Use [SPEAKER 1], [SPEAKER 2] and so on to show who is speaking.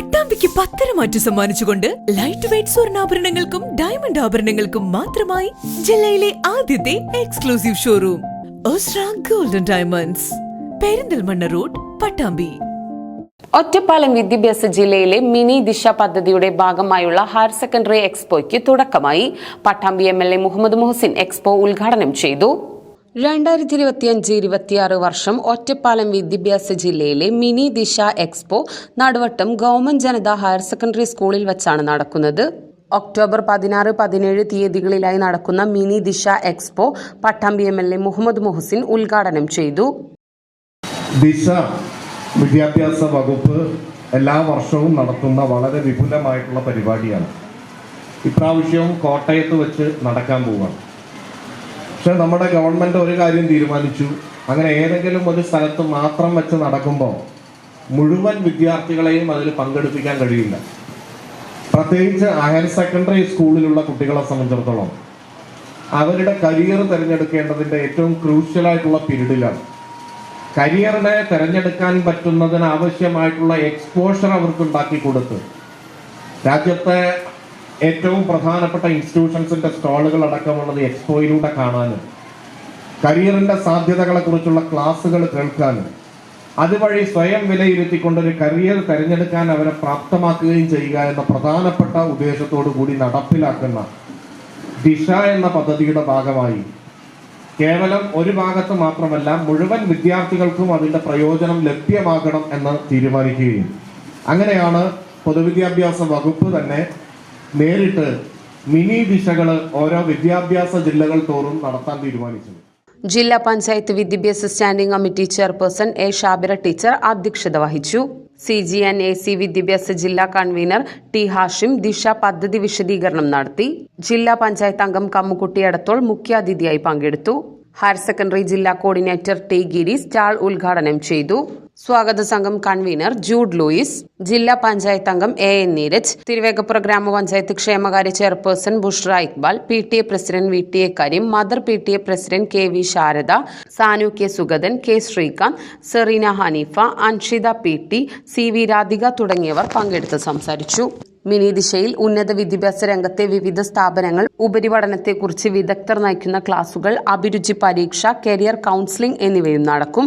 [SPEAKER 1] പട്ടാമ്പിക്ക് പത്തര മാറ്റു സമ്മാനിച്ചുകൊണ്ട് ലൈറ്റ് വെയിറ്റ് സ്വർണാഭരണങ്ങൾക്കും ഡയമണ്ട് ആഭരണങ്ങൾക്കും മാത്രമായി ജില്ലയിലെ ആദ്യത്തെ exclusive showroom Osra golden diamonds Perinthalmanna road Pattambi.
[SPEAKER 2] Ottapalam വിദ്യാഭ്യാസ ജില്ലയിലെ മിനി ദിശ പദ്ധതിയുടെ ഭാഗമായുള്ള ഹയർ സെക്കൻഡറി എക്സ്പോയ്ക്ക് തുടക്കമായി Pattambi M L A Muhammad Muhasin expo ഉദ്ഘാടനം ചെയ്തു. രണ്ടായിരത്തി ഇരുപത്തിയഞ്ച് ഇരുപത്തിയാറ് വർഷം ഒറ്റപ്പാലം വിദ്യാഭ്യാസ ജില്ലയിലെ mini Disha expo Naduvattam government Janatha higher secondary സ്കൂളിൽ വെച്ചാണ് നടക്കുന്നത്. ഒക്ടോബർ പതിനാറ് പതിനേഴ് തീയതികളിലായി നടക്കുന്ന mini Disha expo Pattambi M L A Muhammad Muhasin ഉദ്ഘാടനം ചെയ്തു.
[SPEAKER 3] ദിശ വിദ്യാഭ്യാസ വകുപ്പ് എല്ലാ വർഷവും നടത്തുന്ന വളരെ വിപുലമായിട്ടുള്ള പരിപാടിയാണ്. ഇപ്രാവശ്യവും കോട്ടയത്ത് വെച്ച് നടക്കാൻ പോവുകയാണ് പക്ഷെ നമ്മുടെ ഗവൺമെന്റ് ഒരു കാര്യം തീരുമാനിച്ചു. അങ്ങനെ ഏതെങ്കിലും ഒരു സ്ഥലത്ത് മാത്രം വെച്ച് നടക്കുമ്പോൾ മുഴുവൻ വിദ്യാർത്ഥികളെയും അതിൽ പങ്കെടുപ്പിക്കാൻ കഴിയില്ല. പ്രത്യേകിച്ച് ഹയർ സെക്കൻഡറി സ്കൂളിലുള്ള കുട്ടികളെ സംബന്ധിച്ചിടത്തോളം അവരുടെ കരിയർ തിരഞ്ഞെടുക്കേണ്ടതിന്റെ ഏറ്റവും ക്രൂഷ്യലായിട്ടുള്ള പീരീഡിലാണ്. കരിയറിനെ തിരഞ്ഞെടുക്കാൻ പറ്റുന്നതിന് ആവശ്യമായിട്ടുള്ള എക്സ്പോഷർ അവർക്ക് ഉണ്ടാക്കി കൊടുത്ത് രാജ്യത്തെ ഏറ്റവും പ്രധാനപ്പെട്ട ഇൻസ്റ്റിറ്റ്യൂഷൻസിന്റെ സ്റ്റാളുകൾ അടക്കമുള്ളത് എക്സ്പോയിലൂടെ കാണാനും കരിയറിന്റെ സാധ്യതകളെ കുറിച്ചുള്ള ക്ലാസ്സുകൾ കേൾക്കാനും അതുവഴി സ്വയം വിലയിരുത്തിക്കൊണ്ട് ഒരു കരിയർ തിരഞ്ഞെടുക്കാൻ അവരെ പ്രാപ്തമാക്കുകയും ചെയ്യുക എന്ന പ്രധാനപ്പെട്ട ഉദ്ദേശത്തോടു കൂടി നടപ്പിലാക്കുന്ന ദിശ എന്ന പദ്ധതിയുടെ ഭാഗമായി കേവലം ഒരു ഭാഗത്ത് മാത്രമല്ല മുഴുവൻ വിദ്യാർത്ഥികൾക്കും അതിന്റെ പ്രയോജനം ലഭ്യമാകണം എന്ന് തീരുമാനിക്കുകയും. അങ്ങനെയാണ് പൊതുവിദ്യാഭ്യാസ വകുപ്പ് തന്നെ നേരിട്ട് മിനി ദിശകൾ ഓരോ വിദ്യാഭ്യാസ ജില്ലകൾ തോറും നടത്താൻ തീരുമാനിച്ചത്
[SPEAKER 2] ജില്ലാ പഞ്ചായത്ത് വിദ്യാഭ്യാസ standing committee chairperson A. Shabira teacher അധ്യക്ഷത വഹിച്ചു. C G N A C വിദ്യാഭ്യാസ ജില്ലാ കൺവീനർ ടി ഹാഷിം ദിശ പദ്ധതി വിശദീകരണം നടത്തി. ജില്ലാ പഞ്ചായത്ത് അംഗം കമ്മുകുട്ടി അടത്തോൾ മുഖ്യാതിഥിയായി പങ്കെടുത്തു. ഹയർ സെക്കൻഡറി ജില്ലാ കോർഡിനേറ്റർ ടി ഗിരി സ്റ്റാൾ ഉദ്ഘാടനം ചെയ്തു. സ്വാഗത സംഘം കൺവീനർ ജൂഡ് ലൂയിസ് ജില്ലാ പഞ്ചായത്ത് അംഗം എ എൻ നീരജ് തിരുവേഗപ്പുറ ഗ്രാമപഞ്ചായത്ത് ക്ഷേമകാര്യ chairperson Bushra Iqbal P T A president V T A Kareem mother P T A president K V Sarada Sanu K Sugathan K Srikanth Sereena Haneefa Anshitha P T C V Radhika തുടങ്ങിയവർ പങ്കെടുത്ത് സംസാരിച്ചു. Mini ദിശയിൽ ഉന്നത വിദ്യാഭ്യാസ രംഗത്തെ വിവിധ സ്ഥാപനങ്ങൾ ഉപരിപഠനത്തെക്കുറിച്ച് വിദഗ്ധർ നയിക്കുന്ന ക്ലാസുകൾ അഭിരുചി പരീക്ഷ കരിയർ കൗൺസിലിംഗ് എന്നിവയും നടക്കും.